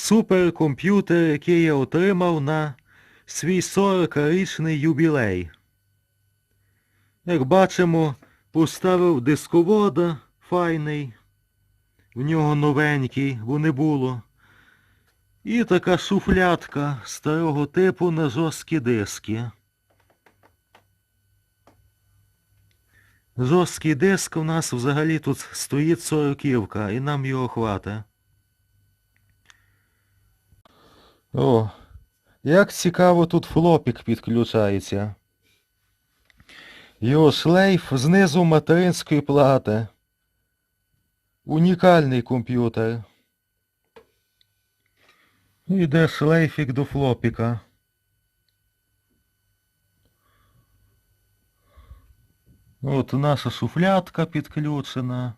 суперкомп'ютер, який я отримав на свій 40-річний юбілей. Як бачимо, поставив дисковода файний, в нього новенький, бо не було. І така шуфлятка старого типу на жорсткі диски. Жорсткий диск у нас взагалі тут стоїть сороківка, і нам його хватить. О, як цікаво тут флопік підключається. Його шлейф знизу материнської плати. Унікальний комп'ютер. Іде шлейфік до флопіка. От наша шуфлятка підключена.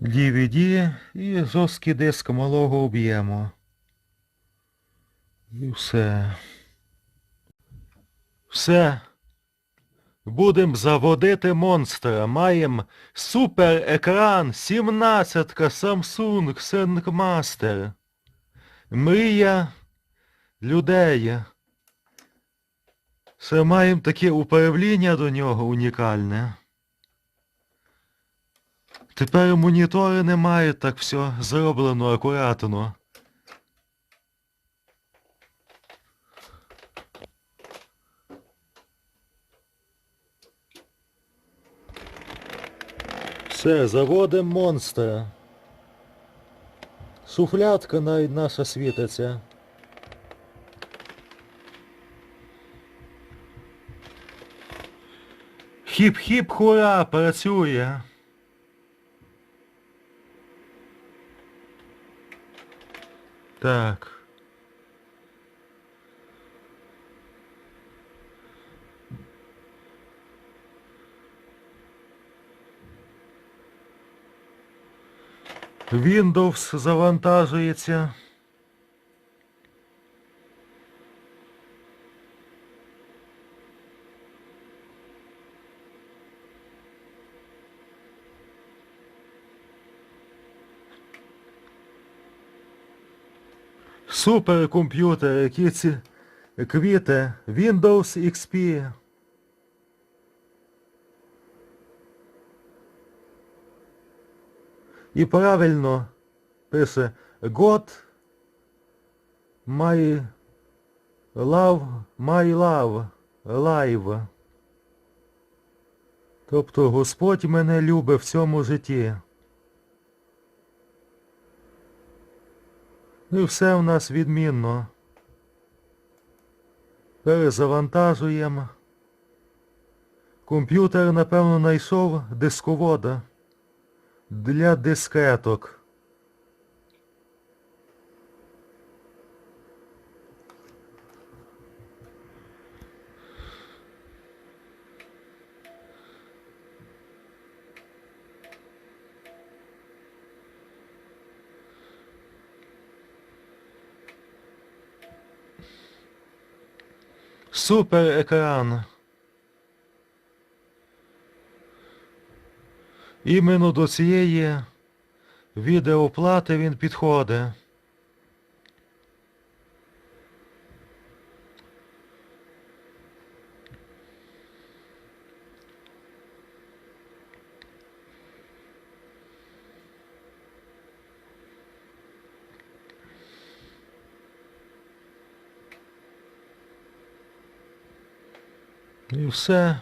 DVD і жорсткий диск малого об'єму. І все. Все. Будем заводити монстра. Маємо супер екран 17 Samsung SyncMaster. Мрія людей. Ще маємо таке управління до нього унікальне. Тепер монітори немає, так все зроблено акуратно. Все, заводимо монстра. Суфлятка навіть наша світиться. Хіп-хіп хура працює. Так. Windows завантажується. Суперкомп'ютер, які ці квіти. Windows XP. І правильно пише God my love, my love, live. Тобто Господь мене любить в цьому житті. І все в нас відмінно. Перезавантажуємо. Комп'ютер, напевно, знайшов дисковода для дискеток. Супер екран. Іменно до цієї відеоплати він підходить. І все.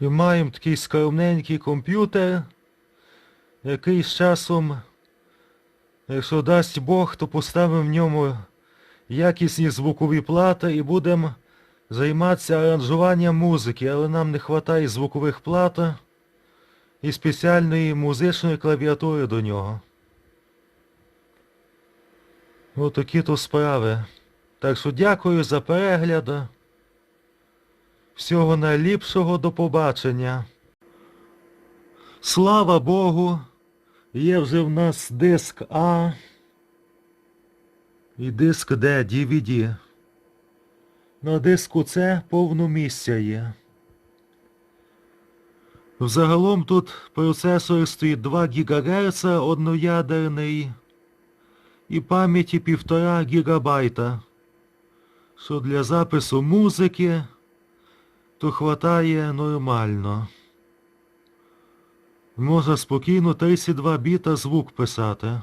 І маємо такий скромненький комп'ютер, який з часом, якщо дасть Бог, то поставимо в ньому якісні звукові плати і будемо займатися аранжуванням музики, але нам не вистачає звукових плат і спеціальної музичної клавіатури до нього. Отакі то справи. Так що дякую за перегляд. Всього найліпшого до побачення. Слава Богу, є вже в нас диск А. І диск де DVD. На диску це повно місця є. Взагалом тут процесор стоїть 2 ГГц одноядерний і пам'яті 1,5 ГБ. Що для запису музики то хватає нормально. Можна спокійно 32 біта звук писати.